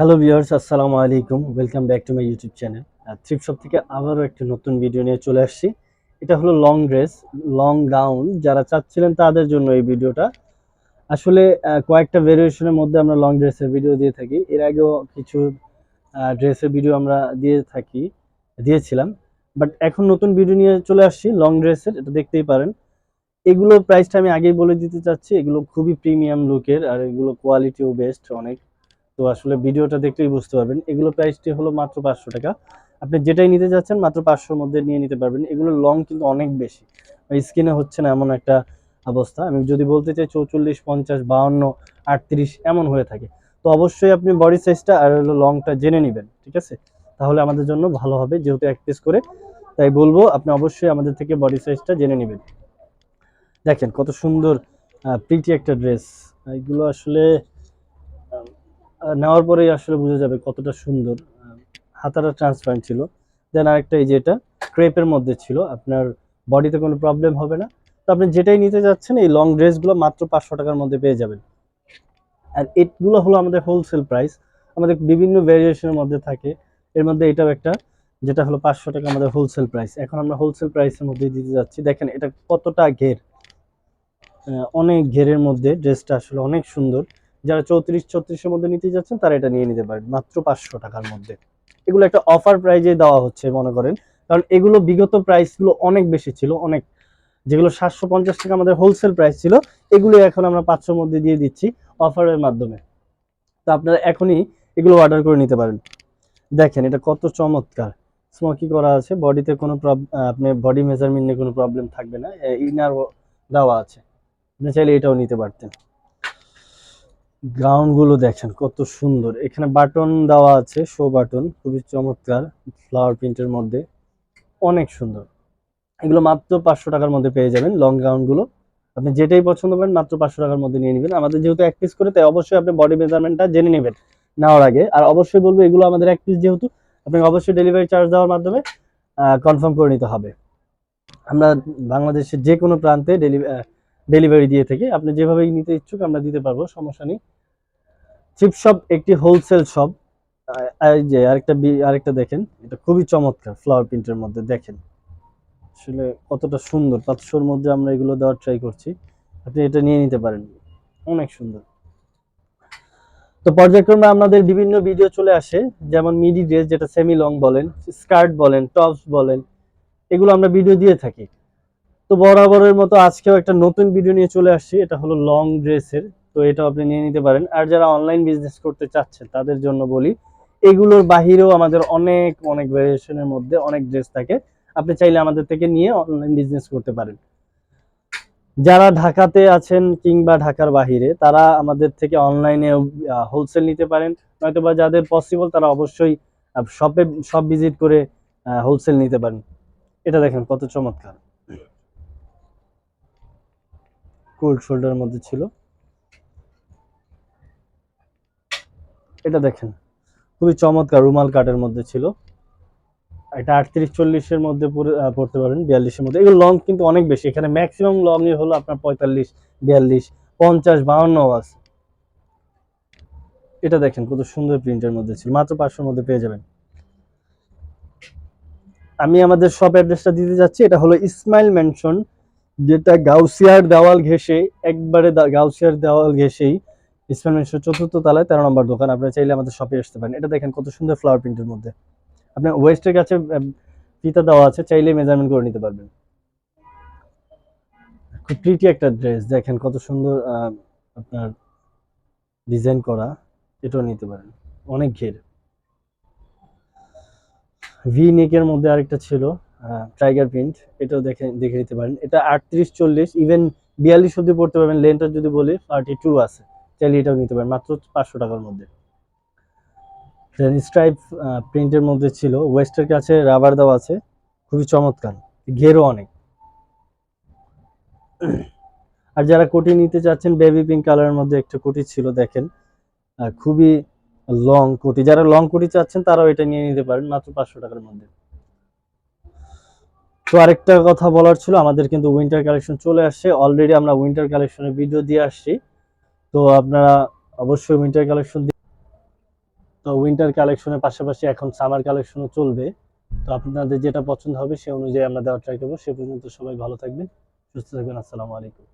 Hello viewers আসসালামু আলাইকুম welcome back to my YouTube channel thrift shop থেকে আবারও একটি নতুন ভিডিও নিয়ে চলে আসছি। এটা হলো লং ড্রেস লং গাউন যারা চাচ্ছিলেন তাদের জন্য এই ভিডিওটা। আসলে কয়েকটা ভেরিয়েশনের মধ্যে আমরা লং ড্রেসের ভিডিও দিয়ে থাকি। এর আগেও কিছু ড্রেসের ভিডিও আমরা দিয়ে থাকি, দিয়েছিলাম। বাট এখন নতুন ভিডিও নিয়ে চলে আসছি লং ড্রেসের এটা দেখতেই পারেন। এগুলো প্রাইসটা আমি আগেই বলে দিতে চাচ্ছি। এগুলো খুবই প্রিমিয়াম লুকের আর এগুলো কোয়ালিটিও বেস্ট অনেক। তো আসলে ভিডিওটা দেখলেই বুঝতে পারবেন। এগুলো প্রাইসটি হলো মাত্র পাঁচশো টাকা। আপনি যেটাই নিতে যাচ্ছেন, মাত্র পাঁচশোর মধ্যে নিয়ে নিতে পারবেন। এগুলো লং কিন্তু অনেক বেশি। স্কিনে হচ্ছে না এমন একটা অবস্থা। আমি যদি বলতে চাই চৌচল্লিশ, পঞ্চাশ, বাউন্ন, আটত্রিশ এমন হয়ে থাকে। তো অবশ্যই আপনি বডি সাইজটা আর হলো লংটা জেনে নেবেন, ঠিক আছে? তাহলে আমাদের জন্য ভালো হবে, যেহেতু এক পিস করে। তাই বলব, আপনি অবশ্যই আমাদের থেকে বডি সাইজটা জেনে নেবেন। দেখেন কত সুন্দর প্রিটি একটা ড্রেস এগুলো আসলে নেওয়ার পরেই আসলে বোঝা যাবে কতটা সুন্দর হাতাটা ট্রান্সপারেন্ট ছিল। দেন আরেকটা এই যে এটা, ক্রেপের মধ্যে ছিল, আপনার বডিতে কোনো প্রবলেম হবে না। তো আপনি যেটাই নিতে যাচ্ছেন, এই লং ড্রেসগুলো মাত্র পাঁচশো টাকার মধ্যে পেয়ে যাবেন। আর এগুলো হলো আমাদের হোলসেল প্রাইস আমাদের বিভিন্ন ভেরিয়েশনের মধ্যে থাকে। এর মধ্যে এটাও একটা, যেটা হলো পাঁচশো টাকা আমাদের হোলসেল প্রাইস এখন আমরা হোলসেল প্রাইসের মধ্যে দিতে যাচ্ছি। দেখেন, এটা কতটা ঘের। অনেক ঘেরের মধ্যে ড্রেসটা আসলে অনেক সুন্দর। যারা চৌত্রিশ, ছত্রিশের মধ্যে নিতে যাচ্ছেন, তারা এটা নিয়ে নিতে পারেন। মাত্র পাঁচশো টাকার মধ্যে। এগুলো একটা অফার প্রাইজে দেওয়া হচ্ছে, মনে করেন। কারণ এগুলো বিগত প্রাইসগুলো অনেক বেশি ছিল, অনেক। যেগুলো সাতশো পঞ্চাশ টাকা আমাদের হোলসেল প্রাইস ছিল, এগুলো এখন আমরা পাঁচশোর মধ্যে দিয়ে দিচ্ছি অফারের মাধ্যমে। তো আপনারা এখনই এগুলো অর্ডার করে নিতে পারেন। দেখেন, এটা কত চমৎকার। স্মোকি করা আছে বডিতে কোনো আপনি বডি মেজারমেন্ট নিয়ে কোনো প্রবলেম থাকবে না। ইনার দেওয়া আছে। আপনি চাইলে এটাও নিতে পারতেন। গ্রাউন্ডগুলো দেখেন, কত সুন্দর। এখানে বাটন দেওয়া আছে শো বাটন, খুবই চমৎকার ফ্লাওয়ার প্রিন্টের মধ্যে। অনেক সুন্দর। এগুলো মাত্র পাঁচশো টাকার মধ্যে পেয়ে যাবেন লং গাউনগুলো আপনি যেটাই পছন্দ করেন, মাত্র পাঁচশো টাকার মধ্যে নিয়ে নেবেন। আমাদের যেহেতু এক পিস করে, তাই অবশ্যই আপনি বডি মেজারমেন্টটা জেনে নেবেন নেওয়ার আগে। আর অবশ্যই বলব, এগুলো আমাদের এক পিস যেহেতু, আপনাকে অবশ্যই ডেলিভারি চার্জ দেওয়ার মাধ্যমে কনফার্ম করে নিতে হবে। আমরা বাংলাদেশের যে কোনো প্রান্তে ডেলিভারি দিয়ে থাকি আপনি যেভাবেই নিতে ইচ্ছুক আমরা দিতে পারব, সমস্যা নেই। চিপ শপ একটি হোলসেল শপ এই যে আরেকটা আরেকটা দেখেন, এটা খুবই চমৎকার ফ্লাওয়ার প্রিন্টের মধ্যে, দেখেন। আসলে কতটা সুন্দর, পাঁচশোর মধ্যে আমরা এগুলো দেওয়ার ট্রাই করছি। আপনি এটা নিয়ে নিতে পারেন, অনেক সুন্দর। তো পর্যায়ক্রমে আমাদের বিভিন্ন ভিডিও চলে আসে, যেমন মিডি ড্রেস যেটা সেমি লং বলেন স্কার্ট বলেন টপস বলেন, এগুলো আমরা ভিডিও দিয়ে থাকি। তো বরাবরের মতো আজকেও একটা নতুন ভিডিও নিয়ে চলে আসছি। এটা হলো লং ড্রেসের তো এটা আপনি নিয়ে নিতে পারেন। আর যারা অনলাইন বিজনেস করতে চাচ্ছেন, তাদের জন্য বলি, এগুলোর বাহিরেও আমাদের অনেক অনেক ভেরিয়েশনের মধ্যে অনেক ড্রেস থাকে। আপনি চাইলে আমাদের থেকে নিয়ে অনলাইন বিজনেস করতে পারেন। যারা ঢাকাতে আছেন কিংবা ঢাকার বাহিরে, তারা আমাদের থেকে অনলাইনে হোলসেল নিতে পারেন। নয়তো বা যাদের পসিবল তারা অবশ্যই শপে শপ ভিজিট করে হোলসেল নিতে পারেন। এটা দেখেন কত চমৎকার। কোল্ড শোল্ডারের মধ্যে ছিল। এটা দেখেন, খুবই চমৎকার রুমাল কাটের মধ্যে ছিল। এটা আটত্রিশ চল্লিশের মধ্যে পড়তে পারেন, বিয়াল্লিশের মধ্যে। এগুলো লং কিন্তু অনেক বেশি। এখানে ম্যাক্সিমাম লং এ হলো আপনার পঁয়তাল্লিশ, বিয়াল্লিশ, পঞ্চাশ, বাউন্ন আছে এটা দেখেন, কত সুন্দর প্রিন্টের মধ্যে ছিল। মাত্র পাঁচশোর মধ্যে পেয়ে যাবেন। আমি আমাদের শপ অ্যাড্রেসটা দিতে যাচ্ছি। এটা হলো ইসমাইল মেনশন যেটা গাউসিয়ার দেওয়াল ঘেঁষে, একবারে গাউসিয়ার দেওয়াল ঘেঁষেই ইসমাইল মেনশন চতুর্থ তলায় তেরো নম্বর দোকান। আপনারা চাইলে আমাদের শপে আসতে পারেন। এটা দেখেন কত সুন্দর ফ্লাওয়ার প্রিন্টের মধ্যে। আপনার ওয়েস্টের কাছে ফিতা দেওয়া আছে, চাইলে মেজারমেন্ট করে নিতে পারবেন। খুব প্রিটি একটা ড্রেস দেখেন কত সুন্দর আপনার ডিজাইন করা। এটাও নিতে পারেন। অনেক ঘের। ভি নেকের মধ্যে আরেকটা ছিল। টাইগার প্রিন্ট এটাও দেখে দেখে নিতে পারেন। এটা আটত্রিশ চল্লিশ ইভেন বিয়াল্লিশ অব্দি পড়তে পারবেন। লেনটা যদি বলি থার্টি টু আছে। চাইলে এটাও নিতে পারেন, মাত্র পাঁচশো টাকার মধ্যে। স্ট্রাইপ প্রিন্টের মধ্যে ছিল। ওয়েস্টের কাছে রাবার দেওয়া আছে। খুবই চমৎকার। ঘেরও অনেক। আর যারা কোটি নিতে চাচ্ছেন বেবি পিঙ্ক কালারের মধ্যে একটা কোটি ছিল, দেখেন। খুবই লং কোটি যারা লং কোটি চাচ্ছেন, তারাও এটা নিয়ে নিতে পারেন, মাত্র পাঁচশো টাকার মধ্যে। তো আরেকটা কথা বলার ছিল, আমাদের কিন্তু উইন্টার কালেকশন চলে আসছে। অলরেডি আমরা উইন্টার কালেকশনের ভিডিও দিয়ে আসছি। তো আপনারা অবশ্যই উইন্টার কালেকশন তো উইন্টার কালেকশনের পাশাপাশি এখন সামার কালেকশনও চলবে। তো আপনাদের যেটা পছন্দ হবে সে অনুযায়ী আমরা দেওয়ার ট্রাই করব। সে পর্যন্ত সবাই ভালো থাকবেন, সুস্থ থাকবেন, আসসালামু আলাইকুম।